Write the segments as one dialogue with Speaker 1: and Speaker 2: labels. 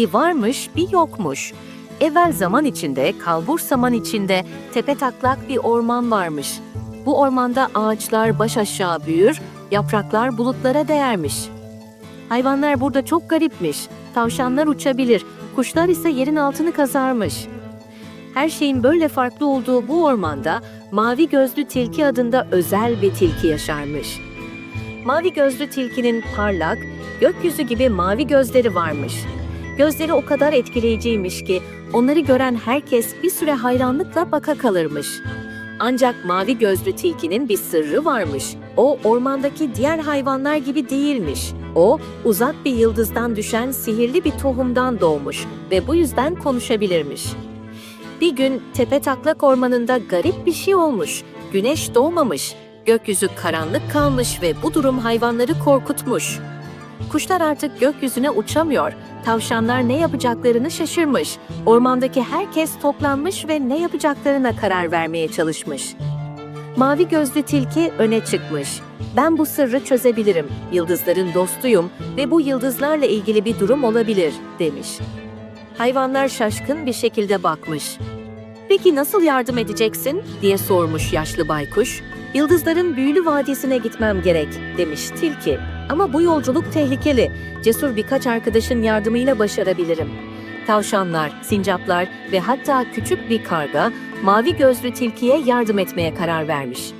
Speaker 1: Bir varmış, bir yokmuş. Evvel zaman içinde, kalbur saman içinde tepe taklak bir orman varmış. Bu ormanda ağaçlar baş aşağı büyür, yapraklar bulutlara değermiş. Hayvanlar burada çok garipmiş. Tavşanlar uçabilir, kuşlar ise yerin altını kazarmış. Her şeyin böyle farklı olduğu bu ormanda mavi gözlü tilki adında özel bir tilki yaşarmış. Mavi gözlü tilkinin parlak, gökyüzü gibi mavi gözleri varmış. Gözleri o kadar etkileyiciymiş ki onları gören herkes bir süre hayranlıkla baka kalırmış. Ancak mavi gözlü tilkinin bir sırrı varmış. O ormandaki diğer hayvanlar gibi değilmiş. O uzak bir yıldızdan düşen sihirli bir tohumdan doğmuş ve bu yüzden konuşabilirmiş. Bir gün tepe taklak ormanında garip bir şey olmuş. Güneş doğmamış. Gökyüzü karanlık kalmış ve bu durum hayvanları korkutmuş. Kuşlar artık gökyüzüne uçamıyor. Tavşanlar ne yapacaklarını şaşırmış. Ormandaki herkes toplanmış ve ne yapacaklarına karar vermeye çalışmış. Mavi gözlü tilki öne çıkmış. Ben bu sırrı çözebilirim. Yıldızların dostuyum ve bu yıldızlarla ilgili bir durum olabilir demiş. Hayvanlar şaşkın bir şekilde bakmış. Peki nasıl yardım edeceksin diye sormuş yaşlı baykuş. Yıldızların büyülü vadisine gitmem gerek demiş tilki. Ama bu yolculuk tehlikeli. Cesur birkaç arkadaşın yardımıyla başarabilirim. Tavşanlar, sincaplar ve hatta küçük bir karga mavi gözlü tilkiye yardım etmeye karar vermiş.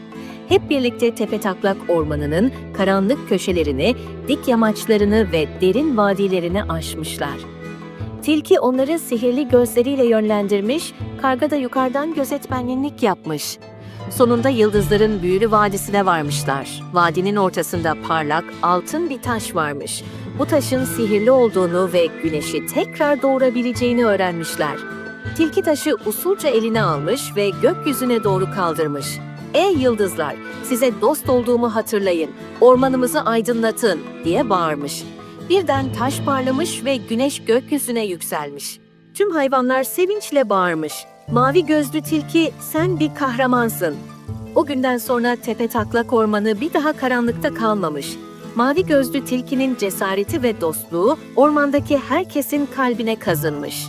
Speaker 1: Hep birlikte Tepetaklak Ormanı'nın karanlık köşelerini, dik yamaçlarını ve derin vadilerini aşmışlar. Tilki onları sihirli gözleriyle yönlendirmiş, karga da yukarıdan gözetmenlik yapmış. Sonunda yıldızların büyülü vadisine varmışlar. Vadinin ortasında parlak, altın bir taş varmış. Bu taşın sihirli olduğunu ve güneşi tekrar doğurabileceğini öğrenmişler. Tilki taşı usulca eline almış ve gökyüzüne doğru kaldırmış. Ey yıldızlar, size dost olduğumu hatırlayın, ormanımızı aydınlatın diye bağırmış. Birden taş parlamış ve güneş gökyüzüne yükselmiş. Tüm hayvanlar sevinçle bağırmış. Mavi gözlü tilki sen bir kahramansın. O günden sonra tepe taklak ormanı bir daha karanlıkta kalmamış. Mavi gözlü tilkinin cesareti ve dostluğu ormandaki herkesin kalbine kazınmış.